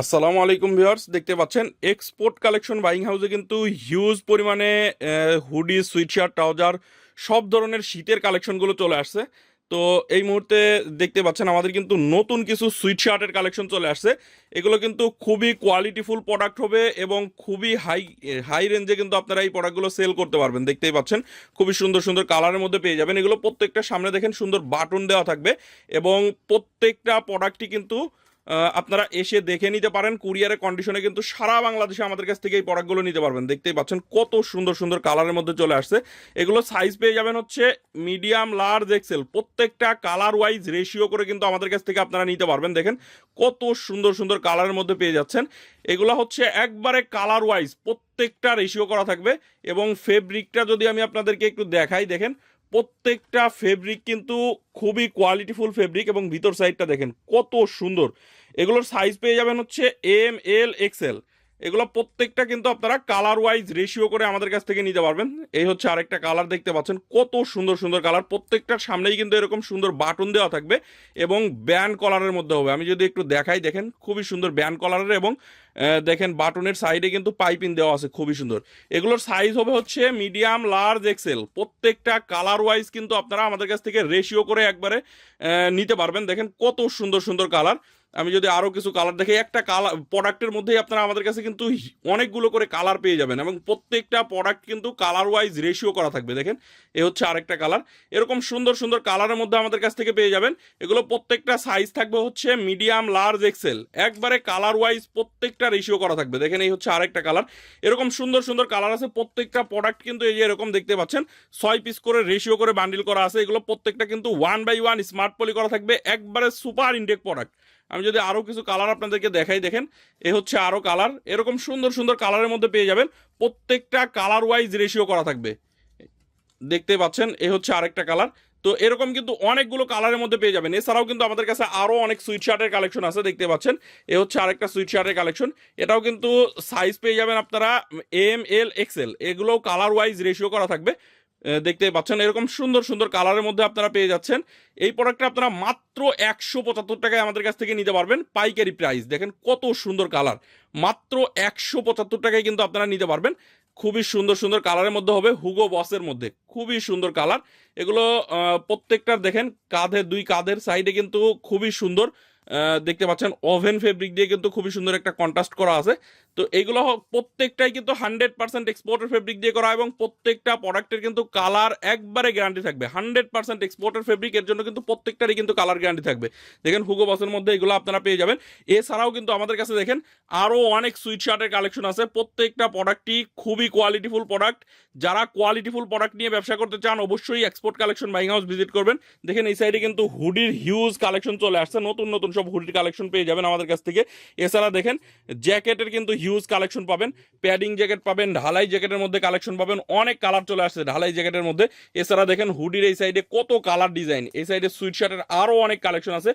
আসসালামু আলাইকুম ভিউয়ার্স, দেখতে পাচ্ছেন এক্সপোর্ট কালেকশন বাইং হাউসে কিন্তু হিউজ পরিমাণে হুডি সুইটশার্ট ট্রাউজার সব ধরনের শীতের কালেকশনগুলো চলে আসছে। তো এই মুহূর্তে দেখতে পাচ্ছেন, আমাদের কিন্তু নতুন কিছু সুইটশার্টের কালেকশন চলে আসছে। এগুলো কিন্তু খুবই কোয়ালিটিফুল প্রোডাক্ট হবে এবং খুবই হাই হাই রেঞ্জে কিন্তু আপনারা এই প্রোডাক্টগুলো সেল করতে পারবেন। দেখতেই পাচ্ছেন, খুবই সুন্দর সুন্দর কালারের মধ্যে পেয়ে যাবেন। এগুলো প্রত্যেকটা সামনে দেখেন, সুন্দর বাটন দেওয়া থাকবে এবং প্রত্যেকটা প্রোডাক্টই কিন্তু আপনারা এসে দেখে নিতে পারেন। কুরিয়ারের কন্ডিশনে কিন্তু সারা বাংলাদেশে আমাদের কাছ থেকে এই প্রোডাক্টগুলো নিতে পারবেন। দেখতেই পাচ্ছেন কত সুন্দর সুন্দর কালারের মধ্যে চলে আসছে। এগুলো সাইজ পেয়ে যাবেন হচ্ছে মিডিয়াম লার্জ এক্সেল প্রত্যেকটা কালার ওয়াইজ রেশিও করে কিন্তু আমাদের কাছ থেকে আপনারা নিতে পারবেন। দেখেন কত সুন্দর সুন্দর কালারের মধ্যে পেয়ে যাচ্ছেন। এগুলো হচ্ছে একবারে কালার ওয়াইজ প্রত্যেকটা রেশিও করা থাকবে এবং ফেব্রিকটা যদি আমি আপনাদেরকে একটু দেখাই, দেখেন প্রত্যেকটা ফেব্রিক কিন্তু খুবই কোয়ালিটিফুল ফেব্রিক এবং ভিতর সাইডটা দেখেন কত সুন্দর। এগুলোর সাইজ পেয়ে যাবেন হচ্ছে এম এল এক্সেল এগুলো প্রত্যেকটা কিন্তু আপনারা কালার ওয়াইজ রেশিও করে আমাদের কাছ থেকে নিতে পারবেন। এই হচ্ছে আরেকটা কালার দেখতে পাচ্ছেন। কত সুন্দর সুন্দর কালার প্রত্যেকটার সামনেই কিন্তু এরকম সুন্দর বাটন দেওয়া থাকবে এবং ব্যান্ড কলারের মধ্যে হবে। আমি যদি একটু দেখাই, দেখেন, খুবই সুন্দর ব্যান্ড কলারের এবং দেখেন বাটনের সাইডে কিন্তু পাইপিং দেওয়া আছে, খুবই সুন্দর। এগুলোর সাইজ হবে হচ্ছে মিডিয়াম লার্জ এক্সেল প্রত্যেকটা কালার ওয়াইজ কিন্তু আপনারা আমাদের কাছ থেকে রেশিও করে একবারে নিতে পারবেন। দেখেন, কত সুন্দর সুন্দর কালার আমি যদি আরও কিছু কালার দেখি, একটা কালার প্রোডাক্টের মধ্যেই আপনারা আমাদের কাছে কিন্তু অনেকগুলো করে কালার পেয়ে যাবেন এবং প্রত্যেকটা প্রোডাক্ট কিন্তু কালার ওয়াইজ রেশিও করা থাকবে, দেখেন? এ হচ্ছে আরেকটা কালার এরকম সুন্দর সুন্দর কালারের মধ্যে আমাদের কাছ থেকে পেয়ে যাবেন। এগুলো প্রত্যেকটা সাইজ থাকবে হচ্ছে মিডিয়াম লার্জ এক্সেল একবারে কালার ওয়াইজ প্রত্যেকটা রেশিও করা থাকবে, দেখেন? এই হচ্ছে আরেকটা কালার এরকম সুন্দর সুন্দর কালার আছে, প্রত্যেকটা প্রোডাক্ট কিন্তু এই যে এরকম দেখতে পাচ্ছেন, ছয় পিস করে রেশিও করে বান্ডিল করা আছে, এগুলো প্রত্যেকটা কিন্তু one by one smart poly করা থাকবে, একবারে সুপার ইনটেক প্রোডাক্ট আমি যদি আরও কিছু কালার আপনাদেরকে দেখাই, দেখেন, এ হচ্ছে আরও কালার এরকম সুন্দর সুন্দর কালারের মধ্যে পেয়ে যাবেন। প্রত্যেকটা কালার ওয়াইজ রেশিও করা থাকবে। দেখতে পাচ্ছেন, এ হচ্ছে আরেকটা কালার তো এরকম কিন্তু অনেকগুলো কালারের মধ্যে পেয়ে যাবেন। এছাড়াও কিন্তু আমাদের কাছে আরও অনেক সুইট শার্টের কালেকশন আছে, দেখতে পাচ্ছেন। এ হচ্ছে আরেকটা সুইট শার্টের কালেকশন এটাও কিন্তু সাইজ পেয়ে যাবেন আপনারা এম এল এক্সেল এগুলোও কালার ওয়াইজ রেশিও করা থাকবে। দেখতে পাচ্ছেন, এরকম সুন্দর সুন্দর কালারের মধ্যে আপনারা পেয়ে যাচ্ছেন। এই প্রোডাক্টটা আপনারা মাত্র একশো পঁচাত্তর টাকায় আমাদের কাছ থেকে নিতে পারবেন, পাইকারি প্রাইস দেখেন কত সুন্দর কালার মাত্র একশো পঁচাত্তর টাকায় কিন্তু আপনারা নিতে পারবেন। খুবই সুন্দর সুন্দর কালারের মধ্যে হবে হুগো বসের মধ্যে। খুবই সুন্দর কালার এগুলো প্রত্যেকটার দেখেন, কাঁধের দুই কাঁধের সাইডে কিন্তু খুবই সুন্দর। দেখতে পাচ্ছেন ওভেন ফেব্রিক দিয়ে কিন্তু খুবই সুন্দর একটা কন্ট্রাস্ট করা আছে। তো এগুলো হ- প্রত্যেকটাই কিন্তু হান্ড্রেড পার্সেন্ট এক্সপোর্টের ফেব্রিক দিয়ে করা এবং প্রত্যেকটা প্রোডাক্টের কিন্তু কালার একবারে গ্যারান্টি থাকবে। হান্ড্রেড পার্সেন্ট এক্সপোর্টের ফেব্রিক এর জন্য কিন্তু প্রত্যেকটারই কিন্তু কালার গ্যারান্টি থাকবে। দেখেন হুগো বসের মধ্যে এগুলো আপনারা পেয়ে যাবেন। এছাড়াও কিন্তু আমাদের কাছে দেখেন আরও অনেক সুইট শার্টের কালেকশন আছে। প্রত্যেকটা প্রোডাক্টই খুবই কোয়ালিটিফুল প্রোডাক্ট যারা কোয়ালিটিফুল প্রোডাক্ট নিয়ে ব্যবসা করতে চান, অবশ্যই export collection buying house visit করবেন। দেখেন, এই সাইডে কিন্তু হুডির হিউজ কালেকশন চলে আসছে। নতুন নতুন সব হুডির কালেকশন পেয়ে যাবেন আমাদের কাছ থেকে। এছাড়া দেখেন, জ্যাকেটের কিন্তু হিউজ কালেকশন পাবেন প্যাডিং জ্যাকেট পাবেন, ঢালাই জ্যাকেটের মধ্যে কালেকশন পাবেন, অনেক কালার চলে আসছে ঢালাই জ্যাকেটের মধ্যে। এছাড়া দেখেন, হুডির এই সাইডে কত কালার ডিজাইন এই সাইডে সুইট শার্টের আরও অনেক কালেকশন আছে।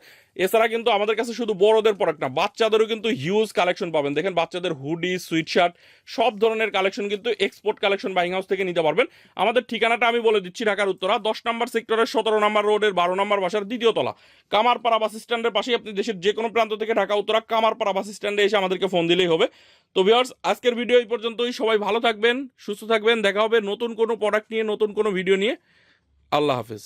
এছাড়া কিন্তু আমাদের কাছে শুধু বড়দের প্রোডাক্ট না, বাচ্চাদেরও কিন্তু হিউজ কালেকশন পাবেন। দেখেন, বাচ্চাদের হুডি সুইট শার্ট সব ধরনের কালেকশন কিন্তু এক্সপোর্ট কালেকশন বাইং হাউস থেকে নিতে পারবেন। আমাদের ঠিকানাটা আমি বলে দিচ্ছি ঢাকার উত্তরা, দশ নম্বর সেক্টরের সতেরো নম্বর রোডের বারো নম্বর বাসার দ্বিতীয় তলা। কামারপাড়া বাস স্ট্যান্ডের পাশেই আপনি দেশের যে কোনো প্রান্ত থেকে ঢাকা উত্তরা কামারপাড়া বাস স্ট্যান্ডে এসে আমাদেরকে ফোন দিলেই হবে। তো ভিওর্স আজকের ভিডিও এই পর্যন্তই। সবাই ভালো থাকবেন, সুস্থ থাকবেন। দেখা হবে নতুন কোনো প্রোডাক্ট নিয়ে, নতুন কোনো ভিডিও নিয়ে। আল্লাহ হাফেজ।